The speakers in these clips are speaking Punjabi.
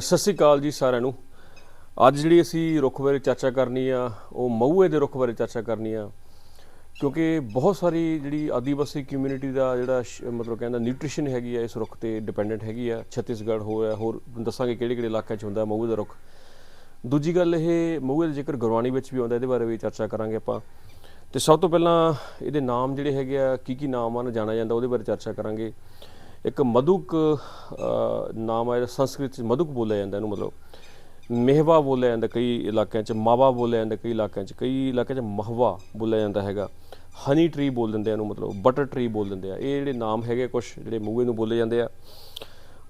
ਸਤਿ ਸ੍ਰੀ ਅਕਾਲ ਜੀ ਸਾਰਿਆਂ ਨੂੰ। ਅੱਜ ਜਿਹੜੀ ਅਸੀਂ ਰੁੱਖ ਬਾਰੇ ਚਰਚਾ ਕਰਨੀ ਆ, ਉਹ ਮਹੂਏ ਦੇ ਰੁੱਖ ਬਾਰੇ ਚਰਚਾ ਕਰਨੀ ਆ, ਕਿਉਂਕਿ ਬਹੁਤ ਸਾਰੀ ਜਿਹੜੀ ਆਦੀਵਾਸੀ ਕਮਿਊਨਿਟੀ ਦਾ ਜਿਹੜਾ ਸ਼- ਮਤਲਬ ਕਹਿੰਦਾ ਨਿਊਟ੍ਰੀਸ਼ਨ ਹੈਗੀ ਆ, ਇਸ ਰੁੱਖ ਤੇ ਡਿਪੈਂਡੈਂਟ ਹੈਗੀ ਆ। ਛੱਤੀਸਗੜ੍ਹ ਹੋ ਰਿਹਾ ਹੋਰ ਦੱਸਾਂਗੇ ਕਿਹੜੇ ਕਿਹੜੇ ਇਲਾਕਿਆਂ 'ਚ ਹੁੰਦਾ ਮਹੂਏ ਦਾ ਰੁੱਖ। ਦੂਜੀ ਗੱਲ ਇਹ ਮਹੂਏ ਦਾ ਜ਼ਿਕਰ ਗੁਰਬਾਣੀ ਵਿੱਚ ਵੀ ਆਉਂਦਾ, ਇਹਦੇ ਬਾਰੇ ਵੀ ਚਰਚਾ ਕਰਾਂਗੇ ਆਪਾਂ। ਤੇ ਸਭ ਤੋਂ ਪਹਿਲਾਂ ਇਹਦੇ ਨਾਮ ਜਿਹੜੇ ਹੈਗੇ ਆ ਕੀ ਕੀ ਨਾਮ ਆ ਹਨ ਜਾਣਿਆ ਜਾਂਦਾ, ਉਹਦੇ ਬਾਰੇ ਚਰਚਾ ਕਰਾਂਗੇ। ਇੱਕ ਮਧੁਕ ਅ, ਨਾਮ ਹੈ ਸੰਸਕ੍ਰਿਤ ਚ ਮਧੁਕ ਬੋਲਿਆ ਜਾਂਦਾ ਇਹਨੂੰ ਮਤਲਬ। ਮਹਿਵਾ ਬੋਲਿਆ ਜਾਂਦਾ ਕਈ ਇਲਾਕਿਆਂ 'ਚ ਮਾਵਾ ਬੋਲਿਆ ਜਾਂਦਾ ਕਈ ਇਲਾਕਿਆਂ 'ਚ ਕਈ ਇਲਾਕਿਆਂ 'ਚ ਮਹਵਾ ਬੋਲਿਆ ਜਾਂਦਾ ਹੈਗਾ। ਹਨੀ ਟਰੀ ਬੋਲ ਦਿੰਦੇ ਆ ਇਹਨੂੰ ਮਤਲਬ ਬਟਰ ਟਰੀ ਬੋਲ ਦਿੰਦੇ ਆ। ਇਹ ਜਿਹੜੇ ਨਾਮ ਹੈਗੇ ਕੁਝ ਜਿਹੜੇ ਮੂਹੇ ਨੂੰ ਬੋਲੇ ਜਾਂਦੇ ਆ।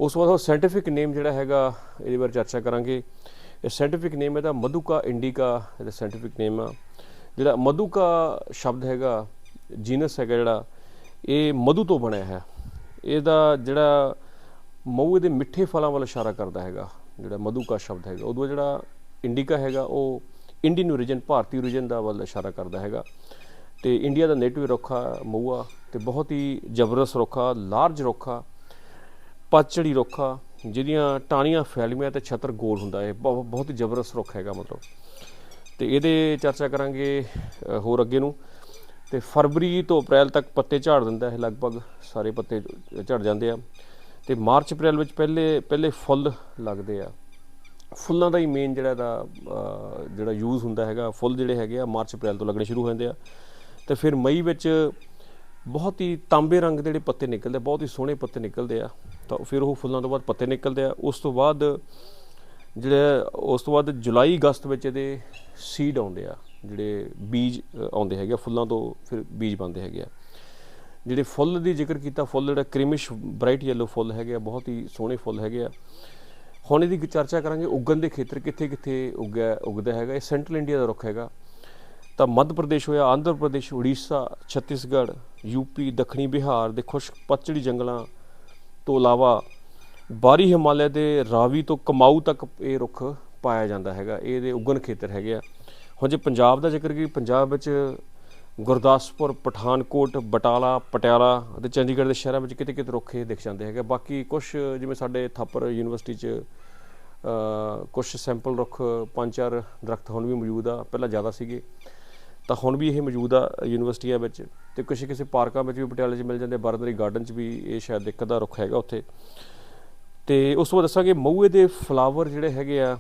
ਉਸ ਤੋਂ ਬਾਅਦ ਉਹ ਸਾਇੰਟੀਫਿਕ ਨੇਮ ਜਿਹੜਾ ਹੈਗਾ ਇਹਦੇ ਬਾਰੇ ਚਰਚਾ ਕਰਾਂਗੇ। ਇਹ ਸਾਇੰਟੀਫਿਕ ਨੇਮ ਇਹਦਾ ਮਧੂਕਾ ਇੰਡੀਕਾ ਇਹਦਾ ਸਾਇੰਟੀਫਿਕ ਨੇਮ ਆ। ਜਿਹੜਾ ਮਧੂਕਾ ਸ਼ਬਦ ਹੈਗਾ ਜੀਨਸ ਹੈਗਾ ਜਿਹੜਾ ਇਹ ਮਧੂ ਤੋਂ ਬਣਿਆ ਹੈ ਇਹਦਾ ਜਿਹੜਾ ਮਊ ਇਹਦੇ ਮਿੱਠੇ ਫਲਾਂ ਵੱਲ ਇਸ਼ਾਰਾ ਕਰਦਾ ਹੈਗਾ, ਜਿਹੜਾ ਮਧੂਕਾ ਸ਼ਬਦ ਹੈਗਾ, ਉਦੋਂ ਜਿਹੜਾ ਇੰਡੀਕਾ ਹੈਗਾ, ਉਹ ਇੰਡੀਅਨ ਓਰੀਜਨ ਭਾਰਤੀ ਓਰੀਜਨ ਦਾ ਵੱਲ ਇਸ਼ਾਰਾ ਕਰਦਾ ਹੈਗਾ। ਤੇ ਇੰਡੀਆ ਦਾ ਨੇਟਿਵ ਰੁੱਖਾ ਮਊਆ ਤੇ ਬਹੁਤ ਹੀ ਜ਼ਬਰਦਸਤ ਰੁੱਖਾ ਲਾਰਜ ਰੁੱਖਾ ਪਤਝੜੀ ਰੁੱਖਾ, ਜਿਹਦੀਆਂ ਟਾਹਣੀਆਂ, ਫੈਲੀਆਂ ਤੇ ਛਤਰ ਗੋਲ ਹੁੰਦਾ ਹੈ ਬਹੁ- ਬਹੁਤ ਹੀ ਜ਼ਬਰਦਸਤ ਰੁੱਖ ਹੈਗਾ ਮਤਲਬ। ਤੇ ਇਹਦੇ ਚਰਚਾ ਕਰਾਂਗੇ ਹੋਰ ਅੱਗੇ ਨੂੰ। ਤੇ ਫਰਵਰੀ ਤੋਂ ਅਪ੍ਰੈਲ ਤੱਕ ਪੱਤੇ ਝਾੜ ਦਿੰਦਾ ਹੈ ਲਗਭਗ ਸਾਰੇ ਪੱਤੇ ਝੜ ਜਾਂਦੇ ਆ। ਤੇ ਮਾਰਚ ਅਪ੍ਰੈਲ ਵਿੱਚ ਪਹਿਲੇ ਪਹਿਲੇ ਫੁੱਲ ਲੱਗਦੇ ਆ। ਫੁੱਲਾਂ ਦਾ ਹੀ ਮੇਨ ਜਿਹੜਾ ਦਾ ਜਿਹੜਾ ਯੂਜ਼ ਹੁੰਦਾ ਹੈਗਾ ਫੁੱਲ ਜਿਹੜੇ ਹੈਗੇ ਆ ਮਾਰਚ ਅਪ੍ਰੈਲ ਤੋਂ ਲੱਗਣੇ ਸ਼ੁਰੂ ਹੋ ਜਾਂਦੇ ਆ। ਤੇ ਫਿਰ ਮਈ ਵਿੱਚ ਬਹੁਤ ਹੀ ਤਾਂਬੇ ਰੰਗ ਦੇ ਜਿਹੜੇ ਪੱਤੇ ਨਿਕਲਦੇ ਆ, ਬਹੁਤ ਹੀ ਸੋਹਣੇ ਪੱਤੇ ਨਿਕਲਦੇ ਆ। ਤਾਂ ਫਿਰ ਉਹ ਫੁੱਲਾਂ ਤੋਂ ਬਾਅਦ ਪੱਤੇ ਨਿਕਲਦੇ ਆ। ਉਸ ਤੋਂ ਬਾਅਦ ਜਿਹੜੇ ਉਸ ਤੋਂ ਬਾਅਦ ਜੁਲਾਈ ਅਗਸਤ ਵਿੱਚ ਇਹਦੇ ਸੀਡ ਆਉਂਦੇ ਆ। ਜਿਹੜੇ ਬੀਜ ਆਉਂਦੇ ਹੈਗੇ ਆ, ਫੁੱਲਾਂ ਤੋਂ ਫਿਰ ਬੀਜ ਬਣਦੇ ਹੈਗੇ ਆ। ਜਿਹੜੇ ਫੁੱਲ ਦੀ ਜ਼ਿਕਰ ਕੀਤਾ ਫੁੱਲ ਜਿਹੜਾ ਕ੍ਰੀਮਿਸ਼ ਬ੍ਰਾਈਟ ਯੈਲੋ ਫੁੱਲ ਹੈਗੇ ਆ ਬਹੁਤ ਹੀ ਸੋਹਣੇ ਫੁੱਲ ਹੈਗੇ ਆ। ਹੁਣ ਇਹਦੀ ਚਰਚਾ ਕਰਾਂਗੇ ਉਗਣ ਦੇ ਖੇਤਰ ਕਿੱਥੇ ਕਿੱਥੇ ਉੱਗਿਆ ਉੱਗਦਾ ਹੈਗਾ। ਇਹ ਸੈਂਟਰਲ ਇੰਡੀਆ ਦਾ ਰੁੱਖ ਹੈਗਾ। ਤਾਂ ਮੱਧ ਪ੍ਰਦੇਸ਼ ਹੋਇਆ ਆਂਧਰ ਪ੍ਰਦੇਸ਼ ਉੜੀਸਾ ਛੱਤੀਸਗੜ੍ਹ ਯੂਪੀ ਦੱਖਣੀ ਬਿਹਾਰ ਦੇ ਖੁਸ਼ਕ ਪਤਝੜੀ ਜੰਗਲਾਂ ਤੋਂ ਇਲਾਵਾ ਬਾਰੀ ਹਿਮਾਲਿਆ ਦੇ ਰਾਵੀ ਤੋਂ ਕਮਾਊ ਤੱਕ ਇਹ ਰੁੱਖ ਪਾਇਆ ਜਾਂਦਾ ਹੈਗਾ। ਇਹਦੇ ਉਗਣ ਖੇਤਰ ਹੈਗੇ ਆ। ਹੁਣ ਜੇ ਪੰਜਾਬ ਦਾ ਜ਼ਿਕਰ ਕੀ ਪੰਜਾਬ ਵਿੱਚ ਗੁਰਦਾਸਪੁਰ, ਪਠਾਨਕੋਟ, ਬਟਾਲਾ, ਪਟਿਆਲਾ ਅਤੇ ਚੰਡੀਗੜ੍ਹ ਦੇ ਸ਼ਹਿਰਾਂ ਵਿੱਚ ਕਿਤੇ ਕਿਤੇ ਰੁੱਖ ਇਹ ਦਿਖ ਜਾਂਦੇ ਹੈਗੇ। ਬਾਕੀ ਕੁਝ ਜਿਵੇਂ ਸਾਡੇ ਥਾਪਰ ਯੂਨੀਵਰਸਿਟੀ 'ਚ ਕੁਝ ਸੈਂਪਲ ਰੁੱਖ, ਪੰਜ ਚਾਰ ਦਰਖਤ ਹੁਣ ਵੀ ਮੌਜੂਦ ਆ, ਪਹਿਲਾਂ ਜ਼ਿਆਦਾ ਸੀਗੇ। ਤਾਂ ਹੁਣ ਵੀ ਇਹ ਮੌਜੂਦ ਆ ਯੂਨੀਵਰਸਿਟੀਆਂ ਵਿੱਚ ਤੇ ਕਿਸੇ ਕਿਸੇ ਪਾਰਕਾਂ ਵਿੱਚ ਵੀ ਪਟਿਆਲੇ 'ਚ ਮਿਲ ਜਾਂਦੇ, ਬਾਰਦਰੀ ਗਾਰਡਨ 'ਚ ਵੀ ਇਹ ਸ਼ਾਇਦ ਇੱਕ ਦਾ ਰੁੱਖ ਹੈਗਾ ਉੱਥੇ। ਤੇ ਉਸ ਤੋਂ ਬਾਅਦ ਦੱਸਾਂਗੇ, ਮਊਏ ਦੇ ਫਲਾਵਰ ਜਿਹੜੇ ਹੈਗੇ ਆ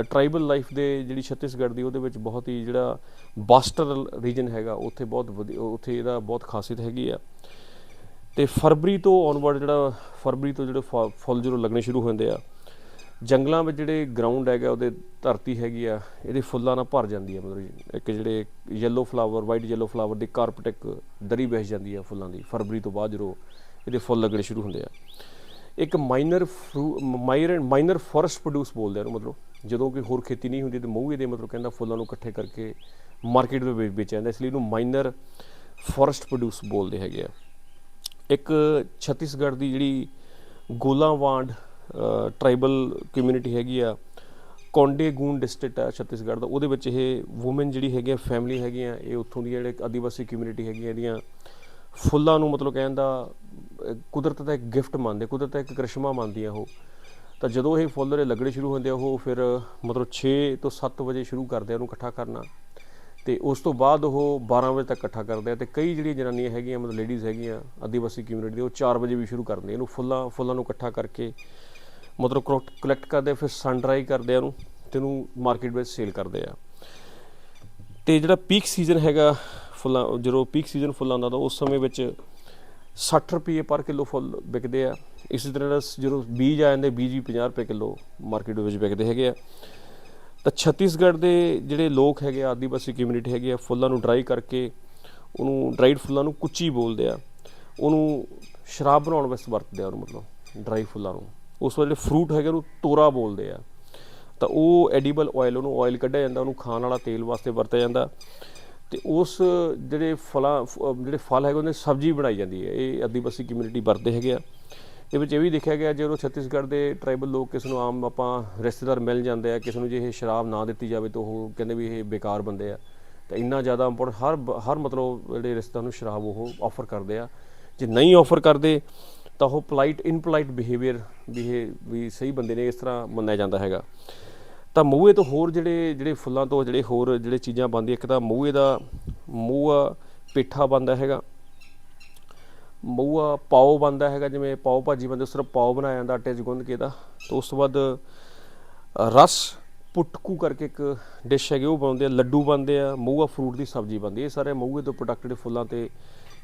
ਟ੍ਰਾਈਬਲ ਲਾਈਫ ਦੇ ਜਿਹੜੀ ਛੱਤੀਸਗੜ੍ਹ ਦੀ, ਉਹਦੇ ਵਿੱਚ ਬਹੁਤ ਹੀ ਜਿਹੜਾ ਬਾਸਟਰ ਰੀਜਨ ਹੈਗਾ, ਉੱਥੇ ਬਹੁਤ ਵਧੀ- ਉੱਥੇ ਇਹਦਾ ਬਹੁਤ ਖਾਸੀਅਤ ਹੈਗੀ ਆ। ਤੇ ਫਰਵਰੀ ਤੋਂ ਔਨਵਰਡ ਜਿਹੜਾ, ਫਰਵਰੀ ਤੋਂ ਜਿਹੜੇ ਫ- ਫੁੱਲ ਜਦੋਂ ਲੱਗਣੇ ਸ਼ੁਰੂ ਹੁੰਦੇ ਆ। ਜੰਗਲਾਂ ਵਿੱਚ ਜਿਹੜੇ ਗਰਾਊਂਡ ਹੈਗਾ, ਉਹਦੇ ਧਰਤੀ ਹੈਗੀ ਆ, ਇਹਦੇ ਫੁੱਲਾਂ ਨਾਲ ਭਰ ਜਾਂਦੀ ਆ, ਮਤਲਬ ਇੱਕ ਜਿਹੜੇ yellow flower white yellow flower ਦੀ ਕਾਰਪਟ ਇੱਕ ਦਰੀ ਵਿਛ ਜਾਂਦੀ ਆ ਫੁੱਲਾਂ ਦੀ, ਫਰਵਰੀ ਤੋਂ ਬਾਅਦ ਜਦੋਂ ਇਹਦੇ ਫੁੱਲ ਲੱਗਣੇ ਸ਼ੁਰੂ ਹੁੰਦੇ ਆ। ਇੱਕ minor minor minor forest produce ਬੋਲਦੇ ਆ ਇਹਨੂੰ ਮਤਲਬ। ਜਦੋਂ ਕੋਈ ਹੋਰ ਖੇਤੀ ਨਹੀਂ ਹੁੰਦੀ ਤੇ ਮਹੂਏ ਇਹਦੇ ਮਤਲਬ ਕਹਿੰਦਾ ਫੁੱਲਾਂ ਨੂੰ ਇਕੱਠੇ ਕਰਕੇ ਮਾਰਕੀਟ ਵਿੱਚ ਵੇਚਿਆ ਜਾਂਦਾ। ਇਸ ਲਈ ਇਹਨੂੰ ਮਾਈਨਰ ਫੋਰੈਸਟ ਪ੍ਰੋਡਿਊਸ ਬੋਲਦੇ ਹੈਗੇ ਆ। ਇੱਕ ਛੱਤੀਸਗੜ੍ਹ ਦੀ ਜਿਹੜੀ ਗੋਲਾਵਾਂਡ ਟ੍ਰਾਈਬਲ ਕਮਿਊਨਿਟੀ ਹੈਗੀ ਆ, ਕੌਂਡੇਗੂਨ ਡਿਸਟ੍ਰਿਕਟ ਆ ਛੱਤੀਸਗੜ੍ਹ ਦਾ, ਉਹਦੇ ਵਿੱਚ ਇਹ ਔਮਨ ਜਿਹੜੀ ਹੈਗੀ ਆ ਫੈਮਿਲੀ ਹੈਗੀ ਇਹ ਉੱਥੋਂ ਦੀ ਜਿਹੜੇ ਆਦੀਵਾਸੀ ਕਮਿਊਨਿਟੀ ਹੈਗੀਆਂ, ਇਹਦੀਆਂ ਫੁੱਲਾਂ ਨੂੰ ਮਤਲਬ ਕਹਿਣ ਦਾ ਕੁਦਰਤ ਦਾ ਇੱਕ ਗਿਫਟ ਮੰਨਦੇ, ਕੁਦਰਤ ਦਾ ਇੱਕ ਕਰਿਸ਼ਮਾ ਮੰਨਦੀਆਂ ਉਹ। ਤਾਂ ਜਦੋਂ ਇਹ ਫੁੱਲ ਜਿਹੜੇ ਲੱਗਣੇ ਸ਼ੁਰੂ ਹੁੰਦੇ ਆ, ਉਹ ਫਿਰ ਮਤਲਬ 6 ਤੋਂ 7 ਵਜੇ ਸ਼ੁਰੂ ਕਰਦੇ ਆ ਉਹਨੂੰ ਇਕੱਠਾ ਕਰਨਾ। ਤੇ ਉਸ ਤੋਂ ਬਾਅਦ ਉਹ 12 ਵਜੇ ਤੱਕ ਇਕੱਠਾ ਕਰਦੇ ਆ। ਤੇ ਕਈ ਜਿਹੜੀਆਂ ਜਨਾਨੀਆਂ ਹੈਗੀਆਂ, ਮਤਲਬ ਲੇਡੀਜ਼ ਹੈਗੀਆਂ, ਆਦੀਵਾਸੀ ਕਮਿਊਨਿਟੀ ਦੇ, ਉਹ 4 ਵਜੇ ਵੀ ਸ਼ੁਰੂ ਕਰਦੇ ਆ ਇਹਨੂੰ ਫੁੱਲਾਂ ਫੁੱਲਾਂ ਨੂੰ ਇਕੱਠਾ ਕਰਕੇ। ਮਤਲਬ ਕਲੈਕਟ ਕਰਦੇ ਫਿਰ ਸਨ ਡਰਾਈ ਕਰਦੇ ਆ ਉਹਨੂੰ ਤੇ ਉਹਨੂੰ ਮਾਰਕੀਟ ਵਿੱਚ ਸੇਲ ਕਰਦੇ ਆ। ਤੇ ਜਿਹੜਾ ਪੀਕ ਸੀਜ਼ਨ ਹੈਗਾ ਫੁੱਲਾਂ, ਜਦੋਂ ਪੀਕ ਸੀਜ਼ਨ ਫੁੱਲਾਂ ਦਾ ਤਾਂ ਉਸ ਸਮੇਂ ਵਿੱਚ 60 ਰੁਪਏ ਪਰ ਕਿਲੋ ਫੁੱਲ ਵਿਕਦੇ ਆ। ਇਸੇ ਤਰ੍ਹਾਂ ਜਿਹੜਾ ਜਦੋਂ ਬੀਜ ਆ ਜਾਂਦੇ, ਬੀਜ ਵੀ 50 ਰੁਪਏ ਕਿਲੋ ਮਾਰਕੀਟ ਵਿੱਚ ਵਿਕਦੇ ਹੈਗੇ ਆ। ਤਾਂ ਛੱਤੀਸਗੜ੍ਹ ਦੇ ਜਿਹੜੇ ਲੋਕ ਹੈਗੇ ਆ, ਆਦੀਵਾਸੀ ਕਮਿਊਨਿਟੀ ਹੈਗੇ ਆ, ਫੁੱਲਾਂ ਨੂੰ ਡਰਾਈ ਕਰਕੇ ਉਹਨੂੰ ਡਰਾਈਡ ਫੁੱਲਾਂ ਨੂੰ ਕੁੱਚੀ ਬੋਲਦੇ ਆ। ਉਹਨੂੰ ਸ਼ਰਾਬ ਬਣਾਉਣ ਵਾਸਤੇ ਵਰਤਦੇ ਆ ਉਹਨੂੰ ਮਤਲਬ ਡਰਾਈ ਫੁੱਲਾਂ ਨੂੰ। ਉਸ ਵੇਲੇ ਫਰੂਟ ਹੈਗੇ ਉਹਨੂੰ ਤੋਰਾ ਬੋਲਦੇ ਆ। ਤਾਂ ਉਹ ਐਡੀਬਲ ਆਇਲ ਉਹਨੂੰ ਆਇਲ ਕੱਢਿਆ ਜਾਂਦਾ, ਉਹਨੂੰ ਖਾਣ ਵਾਲਾ ਤੇਲ ਵਾਸਤੇ ਵਰਤਿਆ ਜਾਂਦਾ। ਤੇ ਉਸ ਜਿਹੜੇ ਫਲਾਂ, ਫ- ਜਿਹੜੇ ਫਲ ਹੈਗੇ, ਉਹਨੇ ਸਬਜ਼ੀ ਬਣਾਈ ਜਾਂਦੀ ਹੈ। ਇਹ ਆਦੀਵਾਸੀ ਕਮਿਊਨਿਟੀ ਵਰਤਦੇ ਹੈਗੇ ਆ। ਇਹ ਵਿੱਚ ਇਹ ਵੀ ਦੇਖਿਆ ਗਿਆ ਜਦੋਂ ਛੱਤੀਸਗੜ੍ਹ ਦੇ ਟ੍ਰਾਈਬਲ ਲੋਕ ਕਿਸ ਨੂੰ ਆਮ ਆਪਾਂ ਰਿਸ਼ਤੇਦਾਰ ਮਿਲ ਜਾਂਦੇ ਆ, ਕਿਸ ਨੂੰ ਜੇ ਇਹ ਸ਼ਰਾਬ ਨਾ ਦਿੱਤੀ ਜਾਵੇ ਤਾਂ ਉਹ ਕਹਿੰਦੇ ਵੀ ਇਹ ਬੇਕਾਰ ਬੰਦੇ ਆ। ਤਾਂ ਇੰਨਾ ਜ਼ਿਆਦਾ ਇੰਪੋਰਟ ਹਰ ਹਰ ਮਤਲਬ ਜਿਹੜੇ ਰਿਸ਼ਤੇਦਾਰ ਨੂੰ ਸ਼ਰਾਬ ਉਹ ਆਫਰ ਕਰਦੇ ਆ। ਜੇ ਨਹੀਂ ਆਫਰ ਕਰਦੇ, ਤਾਂ ਉਹ ਪੋਲਾਈਟ ਇਨਪੋਲਾਈਟ ਬਿਹੇਵੀਅਰ ਵੀ ਸਹੀ ਬੰਦੇ ਨੇ ਇਸ ਤਰ੍ਹਾਂ ਮੰਨਿਆ ਜਾਂਦਾ ਹੈਗਾ। ਤਾਂ ਮੂਹੇ ਤੋਂ ਹੋਰ ਜਿਹੜੇ ਜਿਹੜੇ ਫੁੱਲਾਂ ਤੋਂ ਜਿਹੜੇ ਹੋਰ ਜਿਹੜੇ ਚੀਜ਼ਾਂ ਬਣਦੀਆਂ, ਇੱਕ ਤਾਂ ਮੂਹੇ ਦਾ ਮੂਹਾ ਪੇਠਾ ਬਣਦਾ ਹੈਗਾ। ਮਊਆ ਪਾਓ ਬਣਦਾ ਹੈਗਾ, ਜਿਵੇਂ ਪਾਓ ਭਾਜੀ ਬਣਦੇ ਸਿਰਫ ਪਾਓ ਬਣਾਇਆ ਜਾਂਦਾ ਆਟੇ 'ਚ ਗੁੰਨ ਕੇ ਦਾ ਤੇ ਉਸ ਤੋਂ ਬਾਅਦ ਰਸ ਪੁਟਕੂ ਕਰਕੇ ਇੱਕ ਡਿਸ਼ ਹੈਗੀ, ਉਹ ਬਣਾਉਂਦੇ ਆ, ਲੱਡੂ ਬਣਦੇ ਆ, ਮੂਹਾ ਫਰੂਟ ਦੀ ਸਬਜ਼ੀ ਬਣਦੀ ਹੈ ਇਹ ਸਾਰੇ ਮੂਹੇ ਤੋਂ ਪ੍ਰੋਡਕਟ ਜਿਹੜੇ ਫੁੱਲਾਂ ਤੇ,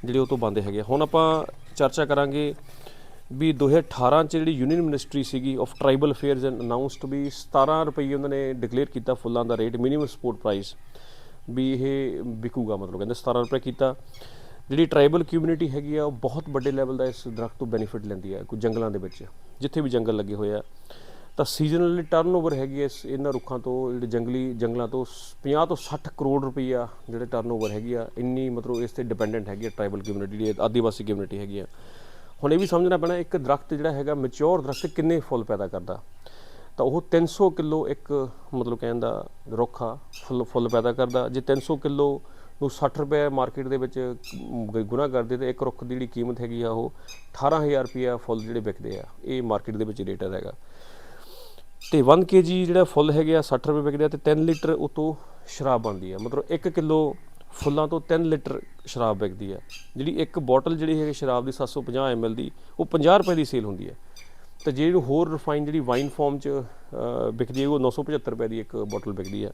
ਜਿਹੜੇ ਉਹ ਤੋਂ ਬਣਦੇ ਹੈਗੇ ਆ। ਹੁਣ ਆਪਾਂ ਚਰਚਾ ਕਰਾਂਗੇ ਵੀ 2018 ਚ ਜਿਹੜੀ ਯੂਨੀਅਨ ਮਿਨਿਸਟਰੀ ਸੀਗੀ of tribal affairs and announced ਵੀ 17 ਰੁਪਏ ਉਹਨਾਂ ਨੇ ਡਿਕਲੇਅਰ ਕੀਤਾ ਫੁੱਲਾਂ ਦਾ ਰੇਟ ਮਿਨੀਮਮ ਸਪੋਰਟ ਪ੍ਰਾਈਸ ਵੀ ਇਹ ਵਿਕੂਗਾ ਮਤਲਬ ਕਹਿੰਦੇ 17 ਰੁਪਏ ਕੀਤਾ। ਜਿਹੜੀ ਟ੍ਰਾਈਬਲ ਕਮਿਊਨਿਟੀ ਹੈਗੀ ਆ, ਉਹ ਬਹੁਤ ਵੱਡੇ ਲੈਵਲ ਦਾ ਇਸ ਦਰਖਤ ਤੋਂ ਬੈਨੀਫਿਟ ਲੈਂਦੀ ਹੈ ਕੋਈ ਜੰਗਲਾਂ ਦੇ ਵਿੱਚ, ਜਿੱਥੇ ਵੀ ਜੰਗਲ ਲੱਗੇ ਹੋਏ ਆ। ਤਾਂ ਸੀਜ਼ਨਲੀ ਟਰਨਓਵਰ ਹੈਗੀ ਇਸ ਇਹਨਾਂ ਰੁੱਖਾਂ ਤੋਂ, ਜਿਹੜੇ ਜੰਗਲੀ ਜੰਗਲਾਂ ਤੋਂ 50 ਤੋਂ 60 ਕਰੋੜ ਰੁਪਈਆ ਜਿਹੜੇ ਟਰਨਓਵਰ ਹੈਗੀ ਆ, ਇੰਨੀ ਮਤਲਬ ਇਸ ਤੇ ਡਿਪੈਂਡੈਂਟ ਹੈਗੀ ਆ ਟ੍ਰਾਈਬਲ ਕਮਿਊਨਿਟੀ ਜਿਹੜੀ ਆਦੀਵਾਸੀ ਕਮਿਊਨਿਟੀ ਹੈਗੀ ਆ। ਹੁਣ ਇਹ ਵੀ ਸਮਝਣਾ ਪੈਣਾ, ਇੱਕ ਦਰਖਤ ਜਿਹੜਾ ਹੈਗਾ ਮੈਚੁਰ ਦਰਖਤ ਕਿੰਨੇ ਫੁੱਲ ਪੈਦਾ ਕਰਦਾ? ਤਾਂ ਉਹ 300 ਕਿਲੋ ਇੱਕ, ਮਤਲਬ ਕਹਿਣ ਦਾ ਰੁੱਖ ਆ, ਫੁੱਲ ਫੁੱਲ ਪੈਦਾ ਕਰਦਾ। ਜੇ 300 ਕਿਲੋ ਨੂੰ 60 ਰੁਪਏ ਮਾਰਕੀਟ ਦੇ ਵਿੱਚ ਗ- ਗੁਣਾ ਕਰਦੇ, ਤੇ ਇੱਕ ਰੁੱਖ ਦੀ ਜਿਹੜੀ ਕੀਮਤ ਹੈਗੀ ਆ, ਉਹ 18000 ਰੁਪਿਆ ਫੁੱਲ ਜਿਹੜੇ ਵਿਕਦੇ ਆ। ਇਹ ਮਾਰਕੀਟ ਦੇ ਵਿੱਚ ਰੇਟ ਹੈਗਾ। ਤੇ 1 kg ਜਿਹੜਾ ਫੁੱਲ ਹੈਗੇ ਆ 60 ਰੁਪਏ ਵਿਕਦੇ ਆ ਤੇ 3 ਲੀਟਰ ਉਤੋਂ ਸ਼ਰਾਬ ਬਣਦੀ ਆ ਮਤਲਬ 1 ਕਿਲੋ ਫੁੱਲਾਂ ਤੋਂ 3 ਲੀਟਰ ਸ਼ਰਾਬ ਵਿਕਦੀ ਹੈ। ਜਿਹੜੀ ਇੱਕ ਬੋਟਲ ਜਿਹੜੀ ਹੈਗੀ ਸ਼ਰਾਬ ਦੀ 750 ml ਦੀ, ਉਹ 50 ਰੁਪਏ ਦੀ ਸੇਲ ਹੁੰਦੀ ਹੈ। ਤੇ ਜਿਹੜੀ ਹੋਰ ਰਿਫਾਈਨ ਜਿਹੜੀ ਵਾਈਨ ਫਾਰਮ ਚ ਵਿਕਦੀ ਹੈ, ਉਹ 975 ਰੁਪਏ ਦੀ ਇੱਕ ਬੋਟਲ ਵਿਕਦੀ ਹੈ।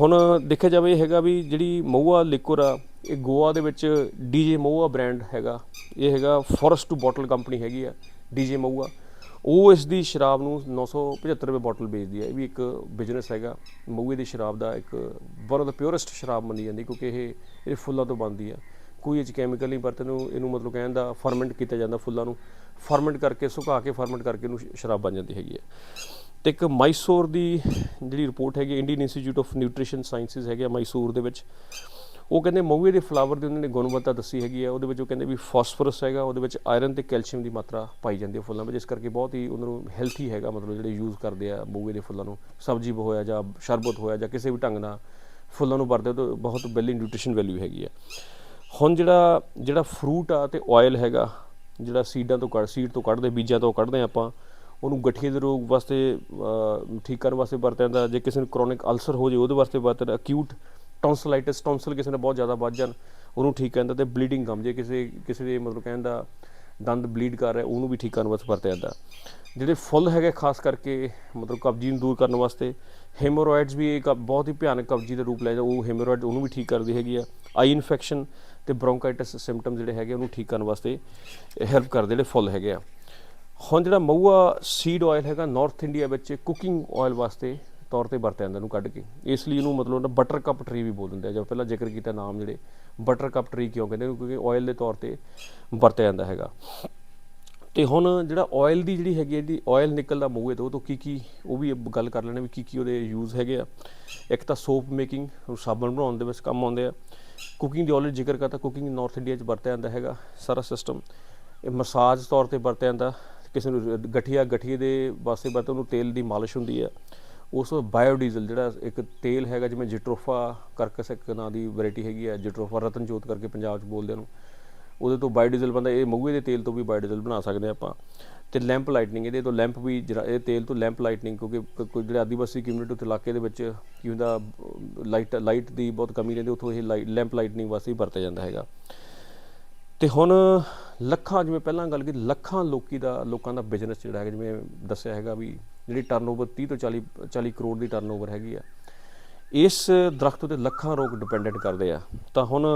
ਹੁਣ ਦੇਖਿਆ ਜਾਵੇ ਇਹ ਹੈਗਾ ਵੀ ਜਿਹੜੀ ਮਊਆ ਲਿਕੁਰ ਆ, ਇਹ ਗੋਆ ਦੇ ਵਿੱਚ ਡੀਜੇ ਮਊਆ ਬ੍ਰਾਂਡ ਹੈਗਾ। ਇਹ ਹੈਗਾ ਫੋਰਸਟ ਟੂ ਬੋਟਲ ਕੰਪਨੀ ਹੈਗੀ ਆ ਡੀਜੇ ਮਊਆ ਉਹ ਇਸ ਦੀ ਸ਼ਰਾਬ ਨੂੰ 975 ਰੁਪਏ ਬੋਟਲ ਵੇਚਦੀ ਹੈ। ਇਹ ਵੀ ਇੱਕ ਬਿਜ਼ਨਸ ਹੈਗਾ। ਮਊਏ ਦੀ ਸ਼ਰਾਬ ਦਾ ਇੱਕ ਵਨ ਦਾ ਪਿਓਰੈਸਟ ਸ਼ਰਾਬ ਮੰਨੀ ਜਾਂਦੀ ਕਿਉਂਕਿ ਇਹ ਇਹ ਫੁੱਲਾਂ ਤੋਂ ਬਣਦੀ ਆ। ਕੋਈ ਇਹ 'ਚ ਕੈਮੀਕਲ ਨਹੀਂ ਵਰਤੇ ਨੂੰ ਇਹਨੂੰ ਮਤਲਬ ਕਹਿਣ ਦਾ ਫਰਮੈਂਟ ਕੀਤਾ ਜਾਂਦਾ ਫੁੱਲਾਂ ਨੂੰ। ਫਰਮੈਂਟ ਕਰਕੇ, ਸੁਕਾ ਕੇ ਫਰਮੈਂਟ ਕਰਕੇ ਇਹਨੂੰ ਸ਼ਰਾਬ ਬਣ ਜਾਂਦੀ ਹੈਗੀ ਹੈ ਤੇ ਇੱਕ ਮਾਈਸੋਰ ਦੀ ਜਿਹੜੀ ਰਿਪੋਰਟ ਹੈਗੀ Indian Institute of Nutrition Sciences ਹੈਗੇ ਆ ਮਾਈਸੂਰ ਦੇ ਵਿੱਚ। ਉਹ ਕਹਿੰਦੇ ਮਊਏ ਦੇ ਫਲਾਵਰ ਦੀ ਉਹਨਾਂ ਨੇ ਗੁਣਵੱਤਾ ਦੱਸੀ ਹੈਗੀ ਆ, ਉਹਦੇ ਵਿੱਚ ਉਹ ਕਹਿੰਦੇ ਵੀ ਫਾਸਫੋਰਸ ਹੈਗਾ, ਉਹਦੇ ਵਿੱਚ ਆਇਰਨ ਤੇ ਕੈਲਸ਼ੀਅਮ ਦੀ ਮਾਤਰਾ ਪਾਈ ਜਾਂਦੀ ਹੈ ਫੁੱਲਾਂ ਵਿੱਚ, ਇਸ ਕਰਕੇ ਬਹੁਤ ਹੀ ਉਹਨਾਂ ਨੂੰ ਹੈਲਥੀ ਹੈਗਾ, ਮਤਲਬ ਜਿਹੜੇ ਯੂਜ਼ ਕਰਦੇ ਆ ਮਊਏ ਦੇ ਫੁੱਲਾਂ ਨੂੰ, ਸਬਜ਼ੀ ਹੋਇਆ ਜਾਂ ਸ਼ਰਬਤ ਹੋਇਆ ਜਾਂ ਕਿਸੇ ਵੀ ਢੰਗ ਨਾਲ ਫੁੱਲਾਂ ਨੂੰ ਵਰਤਦੇ ਤਾਂ ਬਹੁਤ ਵੈਲੀ ਨਿਊਟ੍ਰੀਸ਼ਨ ਵੈਲਿਊ ਹੈਗੀ ਆ। ਹੁਣ ਜਿਹੜਾ ਜਿਹੜਾ ਫਰੂਟ ਆ ਤੇ ਆਇਲ ਹੈਗਾ, ਜਿਹੜਾ ਸੀਡਾਂ ਤੋਂ ਕੱਢ ਸੀਡ ਤੋਂ ਕੱਢਦੇ, ਬੀਜਾਂ ਤੋਂ ਕੱਢਦੇ ਹਾਂ ਆਪਾਂ, ਉਹਨੂੰ ਗਠੀਏ ਦੇ ਰੋਗ ਵਾਸਤੇ ਠੀਕ ਕਰਨ ਵਾਸਤੇ ਵਰਤਿਆ ਜਾਂਦਾ, ਜੇ ਕਿਸੇ ਨੂੰ ਕ੍ਰੋਨਿਕ ਅਲਸਰ ਹੋ ਜੇ ਉਹਦੇ ਵਾਸਤੇ ਵਰਤਿਆ ਅਕਿਊਟ ਟੌਂਸਲਾਈਟਿਸ ਟੌਂਸਲ ਕਿਸੇ ਨੇ ਬਹੁਤ ਜ਼ਿਆਦਾ ਵੱਧ ਜਾਣ, ਉਹਨੂੰ ਠੀਕ ਕਰਨ ਦਾ ਤੇ ਬਲੀਡਿੰਗ ਗਮ ਜੇ ਕਿਸੇ ਕਿਸੇ ਦੇ ਮਤਲਬ ਕਹਿਣ ਦਾ ਦੰਦ ਬਲੀਡ ਕਰ ਰਿਹਾ, ਉਹਨੂੰ ਵੀ ਠੀਕ ਕਰਨ ਵਾਸਤੇ ਵਰਤਿਆ ਜਾਂਦਾ। ਜਿਹੜੇ ਫੁੱਲ ਹੈਗੇ ਖਾਸ ਕਰਕੇ ਮਤਲਬ ਕਬਜੀ ਨੂੰ ਦੂਰ ਕਰਨ ਵਾਸਤੇ ਹੈਮੋਰੋਇਡਸ ਵੀ ਇੱਕ ਬਹੁਤ ਹੀ ਭਿਆਨਕ ਕਬਜੀ ਦਾ ਰੂਪ ਲੈ ਜਾ ਉਹ ਹੈਮੋਰੋਇਡ ਉਹਨੂੰ ਵੀ ਠੀਕ ਕਰਦੀ ਹੈਗੀ ਆ। ਆਈ ਇਨਫੈਕਸ਼ਨ ਤੇ ਬ੍ਰੋਂਕਾਈਟਿਸ ਸਿੰਪਟਮ ਜਿਹੜੇ ਹੈਗੇ ਉਹਨੂੰ ਠੀਕ ਕਰਨ ਵਾਸਤੇ ਹੈਲਪ ਕਰਦੇ ਜਿਹੜੇ ਫੁੱਲ ਹੈਗੇ ਆ। ਹੁਣ ਜਿਹੜਾ ਮਊਆ ਸੀਡ ਆਇਲ ਹੈਗਾ ਨਾਰਥ ਇੰਡੀਆ ਵਿੱਚ ਕੁਕਿੰਗ ਆਇਲ ਵਾਸਤੇ ਤੌਰ ਤੇ ਵਰਤਿਆ ਜਾਂਦਾ ਇਹਨੂੰ ਕੱਢ ਕੇ। ਇਸ ਲਈ ਇਹਨੂੰ ਮਤਲਬ ਬਟਰ ਕੱਪ ਟਰੀ ਵੀ ਬੋਲ ਦਿੰਦੇ ਆ। ਜਦੋਂ ਪਹਿਲਾਂ ਜ਼ਿਕਰ ਕੀਤਾ ਨਾਮ ਜਿਹੜੇ ਬਟਰ ਕੱਪ ਟਰੀ ਕਿਉਂ ਕਹਿੰਦੇ ਨੇ? ਕਿਉਂਕਿ ਆਇਲ ਦੇ ਤੌਰ ਤੇ ਵਰਤਿਆ ਜਾਂਦਾ ਹੈਗਾ। ਤੇ ਹੁਣ ਜਿਹੜਾ ਆਇਲ ਦੀ ਜਿਹੜੀ ਹੈਗੀ ਹੈ ਇਹਦੀ ਆਇਲ ਨਿਕਲਦਾ ਮੂਹੇ ਤੋਂ, ਉਹ ਤੋਂ ਕੀ ਕੀ, ਉਹ ਵੀ ਗੱਲ ਕਰ ਲੈਣੇ ਵੀ ਕੀ ਕੀ ਉਹਦੇ ਯੂਜ਼ ਹੈਗੇ ਆ। ਇੱਕ ਤਾਂ ਸੋਪ ਮੇਕਿੰਗ ਸਾਬਣ ਬਣਾਉਣ ਦੇ ਵਿੱਚ ਕੰਮ ਆਉਂਦੇ ਆ। ਕੁਕਿੰਗ ਦੀ ਆਲਰੇਡੀ ਜ਼ਿਕਰ ਕਰਤਾ ਕੁਕਿੰਗ ਨਾਰਥ ਇੰਡੀਆ 'ਚ ਵਰਤਿਆ ਜਾਂਦਾ ਹੈਗਾ ਸਾਰਾ ਸਿਸਟਮ ਇਹ ਮਸਾਜ ਤੌਰ ਤੇ ਵਰਤਿਆ ਜਾਂਦਾ। ਕਿਸੇ ਨੂੰ ਰ- ਗਠੀਆ, ਗਠੀਏ ਦੇ ਵਾਸਤੇ ਵਰਤੇ ਉਹਨੂੰ ਤੇਲ ਦੀ ਮਾਲਿਸ਼ ਹੁੰਦੀ ਆ। ਉਸ ਬਾਇਓਡੀਜ਼ਲ, ਜਿਹੜਾ ਇੱਕ ਤੇਲ ਹੈਗਾ ਜਿਵੇਂ ਜਿਟਰੋਫਾ ਕਰਕਸ ਇੱਕ ਨਾਂ ਦੀ ਵੈਰਾਈਟੀ ਹੈਗੀ ਆ, ਜਿਟਰੋਫਾ ਰਤਨਜੋਤ ਕਰਕੇ ਪੰਜਾਬ 'ਚ ਬੋਲਦੇ ਉਹਨੂੰ। ਉਹਦੇ ਤੋਂ ਬਾਇਓਡੀਜ਼ਲ ਬੰਦਾ, ਇਹ ਮਹੂਏ ਦੇ ਤੇਲ ਤੋਂ ਵੀ ਬਾਇਓਡੀਜ਼ਲ ਬਣਾ ਸਕਦੇ ਹਾਂ ਆਪਾਂ। ਤੇ ਲੈਂਪ ਲਾਈਟਨਿੰਗ, ਇਹਦੇ ਤੋਂ ਲੈਂਪ ਵੀ ਜਿਹੜਾ, ਇਹ ਤੇਲ ਤੋਂ ਲੈਂਪ ਲਾਈਟਨਿੰਗ, ਕਿਉਂਕਿ ਕੋਈ ਜਿਹੜੇ ਆਦੀਵਾਸੀ ਕਮਿਊਨਿਟੀ ਉੱਤੇ ਇਲਾਕੇ ਦੇ ਵਿੱਚ ਕੀ ਹੁੰਦਾ, ਲਾਈਟ ਲਾਈਟ ਦੀ ਬਹੁਤ ਕਮੀ ਰਹਿੰਦੀ, ਉੱਥੋਂ ਇਹ ਲਾਈਟ ਲੈਂਪ ਲਾਈਟਨਿੰਗ ਵਾਸਤੇ ਹੀ ਵਰਤਿਆ ਜਾਂਦਾ ਹੈਗਾ। ਤੇ ਹੁਣ ਲੱਖਾਂ, ਜਿਵੇਂ ਪਹਿਲਾਂ ਗੱਲ ਕੀਤੀ, ਲੱਖਾਂ ਲੋਕੀ ਦਾ, ਲੋਕਾਂ ਦਾ ਬਿਜ਼ਨਸ ਜਿਹੜਾ ਹੈਗਾ, ਜਿਵੇਂ ਦੱਸਿਆ ਹੈਗਾ ਵੀ ਜਿਹੜੀ ਟਰਨਓਵਰ 30 ਤੋਂ 40 40 ਕਰੋੜ ਦੀ ਟਰਨਓਵਰ ਹੈਗੀ ਆ ਇਸ ਦਰਖਤ ਉਤੇ ਲੱਖਾਂ ਲੋਕ ਡਿਪੈਂਡੈਂਟ ਕਰਦੇ ਆ। ਤਾਂ ਹੁਣ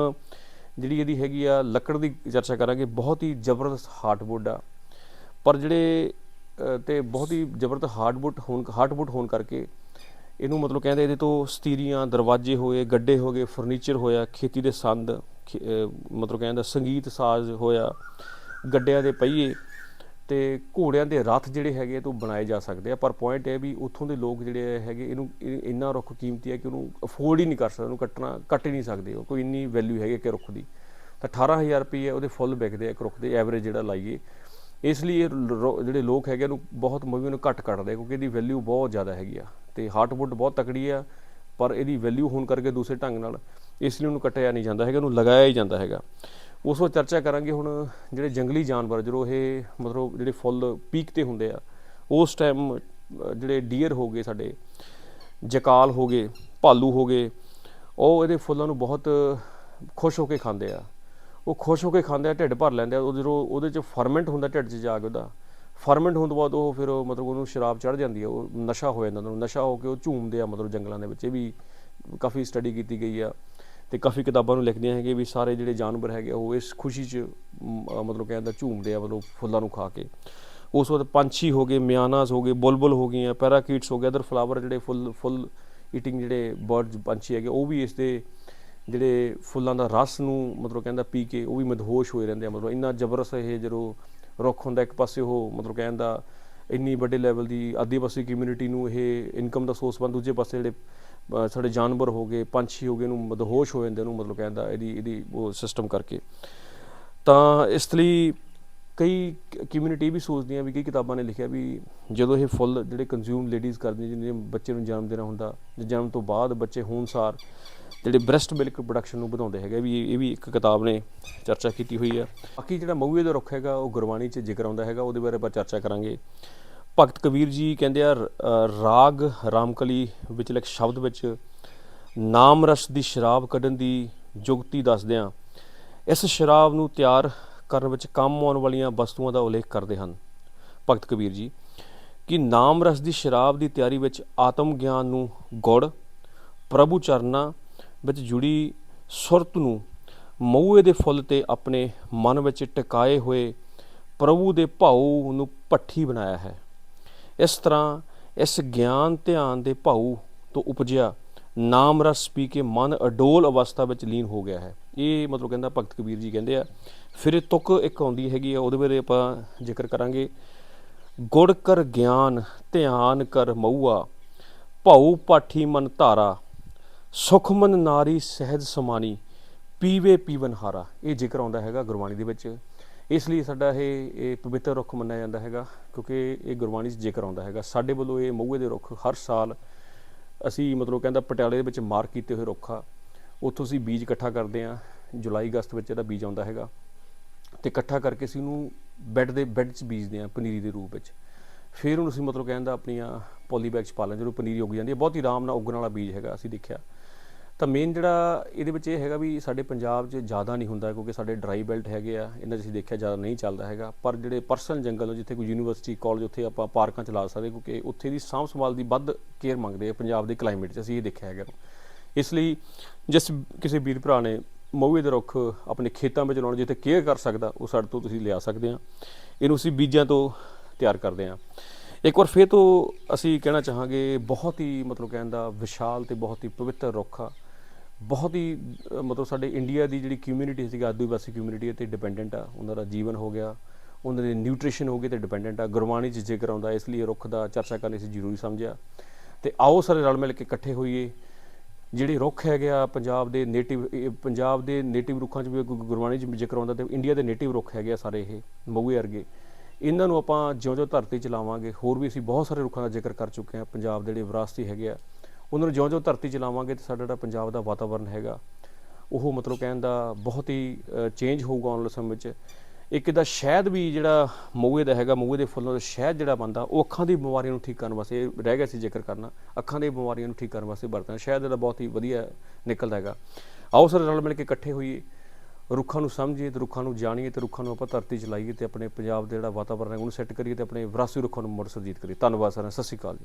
ਜਿਹੜੀ ਇਹਦੀ ਹੈਗੀ ਆ ਲੱਕੜ ਦੀ ਚਰਚਾ ਕਰਾਂਗੇ ਬਹੁਤ ਹੀ ਜ਼ਬਰਦਸਤ ਹਾਰਡਵੁੱਡ ਆ। ਪਰ ਜਿਹੜੇ ਅ, ਤੇ ਬਹੁਤ ਹੀ ਜ਼ਬਰਦਸਤ ਹਾਰਡਵੁੱਡ ਹੋਣ ਹਾਰਡਵੁੱਡ ਹੋਣ ਕਰਕੇ ਇਹਨੂੰ ਮਤਲਬ ਕਹਿੰਦੇ ਇਹਦੇ ਤੋਂ ਸਤੀਰੀਆਂ ਦਰਵਾਜ਼ੇ ਹੋਏ ਗੱਡੇ ਹੋ ਗਏ ਫਰਨੀਚਰ ਹੋਇਆ ਖੇਤੀ ਦੇ ਸੰਦ ਖੇ- ਮਤਲਬ ਕਹਿੰਦਾ ਸੰਗੀਤ ਸਾਜ਼ ਹੋਇਆ ਗੱਡਿਆਂ ਦੇ ਪਹੀਏ ਤੇ ਘੋੜਿਆਂ ਦੇ ਰੱਥ ਜਿਹੜੇ ਹੈਗੇ ਤੋਂ ਬਣਾਏ ਜਾ ਸਕਦੇ ਆ। ਪਰ ਪੁਆਇੰਟ ਇਹ ਵੀ ਉੱਥੋਂ ਦੇ ਲੋਕ ਜਿਹੜੇ ਹੈਗੇ, ਇਹਨੂੰ ਇੰਨਾ ਰੁੱਖ ਕੀਮਤੀ ਹੈ ਕਿ ਉਹਨੂੰ ਅਫੋਰਡ ਹੀ ਨਹੀਂ ਕਰ ਸਕਦੇ, ਉਹਨੂੰ ਕੱਟਣਾ, ਕੱਟ ਹੀ ਨਹੀਂ ਸਕਦੇ ਉਹ, ਕੋਈ ਇੰਨੀ ਵੈਲਿਊ ਹੈਗੀ ਕਿ ਰੁੱਖ ਦੀ। ਤਾਂ 18000 ਰੁਪਏ ਉਹਦੇ ਫੁੱਲ ਵਿਕਦੇ ਆ ਇੱਕ ਰੁੱਖ ਦੇ ਐਵਰੇਜ ਜਿਹੜਾ ਲਾਈਏ। ਇਸ ਲਈ ਇਹ ਰੋ- ਜਿਹੜੇ ਲੋਕ ਹੈਗੇ ਉਹਨੂੰ ਬਹੁਤ ਮੂਵੀ ਨੂੰ ਘੱਟ ਕੱਟਦੇ ਆ, ਕਿਉਂਕਿ ਇਹਦੀ ਵੈਲਿਊ ਬਹੁਤ ਜ਼ਿਆਦਾ ਹੈਗੀ ਆ। ਤੇ ਹਾਰਟਵੁੱਡ ਬਹੁਤ ਤਕੜੀ ਆ, ਪਰ ਇਹਦੀ ਵੈਲਿਊ ਹੋਣ ਕਰਕੇ ਦੂਸਰੇ ਢੰਗ ਨਾਲ ਇਸ ਲਈ ਉਹਨੂੰ ਕੱਟਿਆ ਨਹੀਂ ਜਾਂਦਾ ਹੈਗਾ, ਉਹਨੂੰ ਲਗਾਇਆ ਹੀ ਜਾਂਦਾ ਹੈਗਾ। ਉਸ ਤੋਂ ਚਰਚਾ ਕਰਾਂਗੇ ਹੁਣ ਜਿਹੜੇ ਜੰਗਲੀ ਜਾਨਵਰ, ਜਦੋਂ ਇਹ ਮਤਲਬ ਜਿਹੜੇ ਫੁੱਲ ਪੀਕ ਤੇ ਹੁੰਦੇ ਆ, ਉਸ ਟਾਈਮ ਜਿਹੜੇ ਡੀਅਰ ਹੋ ਗਏ ਸਾਡੇ, ਜਕਾਲ ਹੋ ਗਏ, ਭਾਲੂ ਹੋ ਗਏ, ਉਹ ਇਹਦੇ ਫੁੱਲਾਂ ਨੂੰ ਬਹੁਤ ਖੁਸ਼ ਹੋ ਕੇ ਖਾਂਦੇ ਆ। ਉਹ ਖੁਸ਼ ਹੋ ਕੇ ਖਾਂਦੇ ਆ, ਢਿੱਡ ਭਰ ਲੈਂਦੇ ਆ, ਉਹ ਜਦੋਂ ਉਹਦੇ ਚ ਫਰਮੈਂਟ ਹੁੰਦਾ ਢਿੱਡ 'ਚ ਜਾ ਕੇ ਉਹਦਾ ਫਰਮੈਂਟ ਹੋਣ ਤੋਂ ਬਾਅਦ ਉਹ ਫਿਰ ਮਤਲਬ ਉਹਨੂੰ ਸ਼ਰਾਬ ਚੜ ਜਾਂਦੀ ਹੈ ਉਹ ਨਸ਼ਾ ਹੋ ਜਾਂਦਾ ਉਹਨੂੰ, ਨਸ਼ਾ ਹੋ ਕੇ ਉਹ ਝੂਮਦੇ ਆ ਮਤਲਬ ਜੰਗਲਾਂ ਦੇ ਵਿੱਚ, ਇਹ ਵੀ ਕਾਫੀ ਸਟੱਡੀ ਕੀਤੀ ਗਈ ਆ। ਤੇ ਕਾਫੀ ਕਿਤਾਬਾਂ ਨੂੰ ਲਿਖਦੀਆਂ ਹੈਗੇ ਵੀ ਸਾਰੇ ਜਿਹੜੇ ਜਾਨਵਰ ਹੈਗੇ ਆ, ਉਹ ਇਸ ਖੁਸ਼ੀ 'ਚ ਮ, ਅ, ਮਤਲਬ ਕਹਿੰਦਾ ਝੂਮਦੇ ਆ ਮਤਲਬ ਫੁੱਲਾਂ ਨੂੰ ਖਾ ਕੇ। ਉਸ ਤੋਂ ਬਾਅਦ ਪੰਛੀ ਹੋ ਗਏ ਮਿਆਨਾਸ ਹੋ ਗਏ ਬੁਲਬੁਲ ਹੋ ਗਈਆਂ ਪੈਰਾਕੀਟਸ ਹੋ ਗਏ ਅਦਰ ਫਲਾਵਰ ਜਿਹੜੇ ਫੁੱਲ ਫੁੱਲ ਈਟਿੰਗ ਜਿਹੜੇ ਬਰਡਸ ਪੰਛੀ ਹੈਗੇ ਉਹ ਵੀ ਇਸ ਦੇ ਜਿਹੜੇ ਫੁੱਲਾਂ ਦਾ ਰਸ ਨੂੰ ਮਤਲਬ ਕਹਿੰਦਾ ਪੀ ਕੇ ਉਹ ਵੀ ਮਦਹੋਸ਼ ਹੋਏ ਰਹਿੰਦੇ ਆ ਮਤਲਬ ਇੰਨਾ ਜ਼ਬਰਸ ਇਹ ਜਦੋਂ ਰੁੱਖ ਹੁੰਦਾ ਇੱਕ ਪਾਸੇ ਉਹ ਮਤਲਬ ਕਹਿੰਦਾ ਇੰਨੀ ਵੱਡੇ ਲੈਵਲ ਦੀ ਆਦੀਵਾਸੀ ਕਮਿਊਨਿਟੀ ਨੂੰ ਇਹ ਇਨਕਮ ਦਾ ਸੋਰਸ ਬਣ ਦੂਜੇ ਪਾਸੇ ਜਿਹੜੇ ਸਾਡੇ ਜਾਨਵਰ ਹੋ ਗਏ, ਪੰਛੀ ਹੋ ਗਏ ਨੂੰ ਮਦਹੋਸ਼ ਹੋ ਜਾਂਦੇ ਉਹਨੂੰ ਮਤਲਬ ਕਹਿੰਦਾ ਇਹਦੀ ਇਹਦੀ ਉਹ ਸਿਸਟਮ ਕਰਕੇ। ਤਾਂ ਇਸ ਲਈ ਕਈ ਕਮਿਊਨਿਟੀ ਵੀ ਸੋਚਦੀਆਂ ਵੀ, ਕਈ ਕਿਤਾਬਾਂ ਨੇ ਲਿਖਿਆ ਵੀ ਜਦੋਂ ਇਹ ਫੁੱਲ ਜਿਹੜੇ ਕੰਜ਼ਿਊਮ ਲੇਡੀਜ਼ ਕਰਦੀਆਂ ਜਿਹਨੇ ਬੱਚੇ ਨੂੰ ਜਨਮ ਦੇਣਾ ਹੁੰਦਾ ਜਨਮ ਤੋਂ ਬਾਅਦ ਬੱਚੇ ਹੋਣਸਾਰ, ਜਿਹੜੇ ਬ੍ਰੈਸਟ ਮਿਲਕ ਪ੍ਰੋਡਕਸ਼ਨ ਨੂੰ ਵਧਾਉਂਦੇ ਹੈਗੇ ਵੀ, ਇਹ ਵੀ ਇੱਕ ਕਿਤਾਬ ਨੇ, ਚਰਚਾ ਕੀਤੀ ਹੋਈ ਆ। ਬਾਕੀ ਜਿਹੜਾ ਮਊਏ ਦਾ ਰੁੱਖ ਹੈਗਾ, ਉਹ ਗੁਰਬਾਣੀ 'ਚ ਜ਼ਿਕਰ ਆਉਂਦਾ ਹੈਗਾ, ਉਹਦੇ ਬਾਰੇ ਆਪਾਂ ਚਰਚਾ ਕਰਾਂਗੇ। ਭਗਤ ਕਬੀਰ ਜੀ ਕਹਿੰਦੇ ਆ ਰਾਗ ਰਾਮਕਲੀ ਵਿਚਲੇ ਇੱਕ ਸ਼ਬਦ ਵਿੱਚ ਨਾਮ ਰਸ ਦੀ ਸ਼ਰਾਬ ਕੱਢਣ ਦੀ ਜੁਗਤੀ ਦੱਸਦਿਆਂ ਇਸ ਸ਼ਰਾਬ ਨੂੰ ਤਿਆਰ ਕਰਨ ਵਿੱਚ ਕੰਮ ਆਉਣ ਵਾਲੀਆਂ ਵਸਤੂਆਂ ਦਾ ਉਲੇਖ ਕਰਦੇ ਹਨ। ਭਗਤ ਕਬੀਰ ਜੀ, ਕਿ ਨਾਮ ਰਸ ਦੀ ਸ਼ਰਾਬ ਦੀ ਤਿਆਰੀ ਵਿੱਚ ਆਤਮ ਗਿਆਨ ਨੂੰ ਗੁੜ, ਪ੍ਰਭੂ ਚਰਨਾਂ ਵਿੱਚ ਜੁੜੀ ਸੁਰਤ ਨੂੰ ਮਊਏ ਦੇ ਫੁੱਲ ਤੇ ਆਪਣੇ ਮਨ ਵਿੱਚ ਟਿਕਾਏ ਹੋਏ ਪ੍ਰਭੂ ਦੇ ਭਾਉ ਨੂੰ ਪੱਠੀ ਬਣਾਇਆ ਹੈ। ਇਸ ਤਰ੍ਹਾਂ ਇਸ ਗਿਆਨ ਧਿਆਨ ਦੇ ਭਾਉ ਤੋਂ ਉਪਜਿਆ ਨਾਮ ਰਸ ਪੀ ਕੇ ਮਨ ਅਡੋਲ ਅਵਸਥਾ ਵਿੱਚ ਲੀਨ ਹੋ ਗਿਆ ਹੈ। ਇਹ ਮਤਲਬ ਕਹਿੰਦਾ ਭਗਤ ਕਬੀਰ ਜੀ ਕਹਿੰਦੇ ਆ, ਫਿਰ ਇਹ ਤੁਕ ਇੱਕ ਆਉਂਦੀ ਹੈਗੀ ਆ, ਉਹਦੇ ਬਾਰੇ ਆਪਾਂ ਜ਼ਿਕਰ ਕਰਾਂਗੇ। ਗੁੜ ਕਰ ਗਿਆਨ, ਧਿਆਨ ਕਰ ਮਊਆ ਭਾਉ ਪਾਠੀ ਮਨ ਧਾਰਾ ਸੁਖਮਨ ਨਾਰੀ ਸਹਿਜ ਸਮਾਨੀ, ਪੀਵੇ ਪੀਵਨ ਹਾਰਾ। ਇਹ ਜ਼ਿਕਰ ਆਉਂਦਾ ਹੈਗਾ ਗੁਰਬਾਣੀ ਦੇ ਵਿੱਚ। ਇਸ ਲਈ ਸਾਡਾ ਇਹ ਇਹ ਪਵਿੱਤਰ ਰੁੱਖ ਮੰਨਿਆ ਜਾਂਦਾ ਹੈਗਾ, ਕਿਉਂਕਿ ਇਹ ਗੁਰਬਾਣੀ 'ਚ ਜ਼ਿਕਰ ਆਉਂਦਾ ਹੈਗਾ। ਸਾਡੇ ਵੱਲੋਂ ਇਹ ਮਹੂਏ ਦੇ ਰੁੱਖ ਹਰ ਸਾਲ ਅਸੀਂ ਮਤਲਬ ਕਹਿੰਦਾ ਪਟਿਆਲੇ ਦੇ ਵਿੱਚ ਮਾਰਕ ਕੀਤੇ ਹੋਏ ਰੁੱਖ ਆ। ਉੱਥੋਂ ਅਸੀਂ ਬੀਜ ਇਕੱਠਾ ਕਰਦੇ ਆ ਜੁਲਾਈ, ਅਗਸਤ ਵਿੱਚ ਇਹਦਾ ਬੀਜ ਆਉਂਦਾ ਹੈਗਾ। ਤੇ ਇਕੱਠਾ ਕਰਕੇ ਅਸੀਂ ਉਹਨੂੰ ਬੈੱਡ ਦੇ, ਬੈੱਡ 'ਚ ਬੀਜਦੇ ਆ ਪਨੀਰੀ ਦੇ ਰੂਪ ਵਿੱਚ। ਫਿਰ ਉਹਨੂੰ ਅਸੀਂ ਮਤਲਬ ਕਹਿੰਦਾ ਆਪਣੀਆਂ ਪੋਲੀ ਬੈਗ 'ਚ ਪਾ ਲੈਂਦੇ ਜਦੋਂ ਪਨੀਰੀ ਉੱਗ ਜਾਂਦੀ ਹੈ। ਬਹੁਤ ਹੀ ਆਰਾਮ ਨਾਲ ਉੱਗਣ ਵਾਲਾ ਬੀਜ ਹੈਗਾ, ਅਸੀਂ ਦੇਖਿਆ। ਤਾਂ ਮੇਨ ਜਿਹੜਾ ਇਹਦੇ ਵਿੱਚ ਇਹ ਹੈਗਾ ਵੀ ਸਾਡੇ ਪੰਜਾਬ 'ਚ ਜ਼ਿਆਦਾ ਨਹੀਂ ਹੁੰਦਾ ਕਿਉਂਕਿ ਸਾਡੇ ਡਰਾਈ ਬੈਲਟ ਹੈਗੇ ਆ, ਇਹਨਾਂ 'ਚ ਅਸੀਂ ਦੇਖਿਆ ਜ਼ਿਆਦਾ ਨਹੀਂ ਚੱਲਦਾ ਹੈਗਾ। ਪਰ ਜਿਹੜੇ ਪਰਸਨਲ ਜੰਗਲ ਜਿੱਥੇ ਕੋਈ ਯੂਨੀਵਰਸਿਟੀ ਕਾਲਜ ਉੱਥੇ ਆਪਾਂ ਪਾਰਕਾਂ ਚ ਲਾ ਸਕਦੇ ਕਿਉਂਕਿ ਉੱਥੇ ਦੀ ਸਾਂਭ ਸੰਭਾਲ ਦੀ ਵੱਧ ਕੇਅਰ ਮੰਗਦੇ ਆ ਪੰਜਾਬ ਦੇ ਕਲਾਈਮੇਟ 'ਚ, ਅਸੀਂ ਇਹ ਦੇਖਿਆ ਹੈਗਾ। ਇਸ ਲਈ ਜਿਸ ਕਿਸੇ ਵੀਰ ਭਰਾ ਨੇ ਮਊਏ ਦੇ ਰੁੱਖ ਆਪਣੇ ਖੇਤਾਂ ਵਿੱਚ ਲਾਉਣ ਜਿੱਥੇ ਕੇਅਰ ਕਰ ਸਕਦਾ, ਉਹ ਸਾਡੇ ਤੋਂ ਤੁਸੀਂ ਲਿਆ ਸਕਦੇ ਆ। ਇਹਨੂੰ ਅਸੀਂ ਬੀਜਾਂ ਤੋਂ ਤਿਆਰ ਕਰਦੇ ਆ। ਇੱਕ ਵਾਰ ਫੇਰ ਤੋਂ ਅਸੀਂ ਕਹਿਣਾ ਚਾਹਾਂਗੇ, ਬਹੁਤ ਹੀ ਮਤਲਬ ਕਹਿੰਦਾ ਵਿਸ਼ਾਲ ਤੇ ਬਹੁਤ ਹੀ ਪਵਿੱਤਰ ਰੁੱਖ ਆ। ਬਹੁਤ ਹੀ ਮਤਲਬ ਸਾਡੇ ਇੰਡੀਆ ਦੀ ਜਿਹੜੀ ਕਮਿਊਨਿਟੀ ਸੀਗਾ, ਆਦੀਵਾਸੀ ਕਮਿਊਨਿਟੀ ਤੇ ਡਿਪੈਂਡੈਂਟ ਆ। ਉਹਨਾਂ ਦਾ ਜੀਵਨ ਹੋ ਗਿਆ। ਉਹਨਾਂ ਦੇ ਨਿਊਟ੍ਰੀਸ਼ਨ ਹੋ ਗਏ ਤੇ ਡਿਪੈਂਡੈਂਟ ਆ। ਗੁਰਬਾਣੀ 'ਚ ਜ਼ਿਕਰ ਆਉਂਦਾ, ਇਸ ਲਈ ਰੁੱਖ ਦਾ ਚਰਚਾ ਕਰਨੀ ਸੀ ਜ਼ਰੂਰੀ ਸਮਝਿਆ। ਤੇ ਆਓ ਸਾਰੇ ਰਲ ਮਿਲ ਕੇ ਇਕੱਠੇ ਹੋਈਏ। ਜਿਹੜੇ ਰੁੱਖ ਹੈਗੇ ਆ, ਪੰਜਾਬ ਦੇ ਨੇਟਿਵ ਪੰਜਾਬ ਦੇ ਨੇਟਿਵ ਰੁੱਖਾਂ 'ਚ ਵੀ ਗੁਰਬਾਣੀ 'ਚ ਜ਼ਿਕਰ ਆਉਂਦਾ ਤੇ ਇੰਡੀਆ ਦੇ ਨੇਟਿਵ ਰੁੱਖ ਹੈਗੇ ਆ ਸਾਰੇ ਇਹ, ਮਊਏ ਵਰਗੇ। ਇਹਨਾਂ ਨੂੰ ਆਪਾਂ ਜਿਉਂ-ਜਿਉਂ ਧਰਤੀ 'ਚ ਲਾਵਾਂਗੇ, ਹੋਰ ਵੀ ਅਸੀਂ ਬਹੁਤ ਸਾਰੇ ਰੁੱਖਾਂ ਦਾ ਜ਼ਿਕਰ ਕਰ ਚੁੱਕੇ ਹਾਂ ਪੰਜਾਬ ਦੇ ਜਿਹੜੇ ਵਿਰਾਸਤੀ ਹੈਗੇ ਆ ਉਹਨਾਂ ਨੂੰ ਜਿਉਂ-ਜਿਉਂ ਧਰਤੀ 'ਚ ਲਾਵਾਂਗੇ ਤੇ ਸਾਡਾ ਜਿਹੜਾ ਪੰਜਾਬ ਦਾ ਵਾਤਾਵਰਣ ਹੈਗਾ, ਉਹ ਮਤਲਬ ਕਹਿਣ ਦਾ ਬਹੁਤ ਹੀ ਚੇਂਜ ਹੋਊਗਾ ਆਉਣ ਵਾਲੇ ਸਮੇਂ ਵਿੱਚ। ਇੱਕ ਇਹਦਾ ਸ਼ਹਿਦ ਵੀ ਜਿਹੜਾ ਮਹੂਏ ਦਾ ਹੈਗਾ ਮਹੂਏ ਦੇ ਫੁੱਲਾਂ ਦਾ ਸ਼ਹਿਦ ਜਿਹੜਾ ਬੰਦਾ ਉਹ ਅੱਖਾਂ ਦੀ ਬਿਮਾਰੀਆਂ ਨੂੰ ਠੀਕ ਕਰਨ ਵਾਸਤੇ ਰਹਿ ਗਿਆ ਸੀ ਜ਼ਿਕਰ ਕਰਨਾ, ਅੱਖਾਂ ਦੀ ਬਿਮਾਰੀਆਂ ਨੂੰ ਠੀਕ ਕਰਨ ਵਾਸਤੇ ਵਰਤਣਾ ਸ਼ਹਿਦ ਇਹਦਾ ਬਹੁਤ ਹੀ ਵਧੀਆ ਨਿਕਲਦਾ ਹੈਗਾ। ਆਓ ਸਾਰੇ, ਰਲ ਮਿਲ ਕੇ ਇਕੱਠੇ ਹੋਈਏ। ਰੁੱਖਾਂ ਨੂੰ ਸਮਝੀਏ ਤੇ ਰੁੱਖਾਂ ਨੂੰ ਜਾਣੀਏ ਤੇ ਰੁੱਖਾਂ ਨੂੰ ਆਪਾਂ ਧਰਤੀ 'ਚ ਲਾਈਏ ਤੇ ਆਪਣੇ ਪੰਜਾਬ ਦਾ ਜਿਹੜਾ ਵਾਤਾਵਰਣ ਹੈ, ਉਹਨੂੰ ਸੈੱਟ ਕਰੀਏ ਤੇ ਆਪਣੇ ਵਿਰਾਸਤੀ ਰੁੱਖਾਂ ਨੂੰ ਮੁੜ ਸੁਰਜੀਤ ਕਰੀਏ। ਧੰਨਵਾਦ ਸਾਰਿਆਂ ਸਤਿ ਸ਼੍ਰੀ ਅਕਾਲ ਜੀ।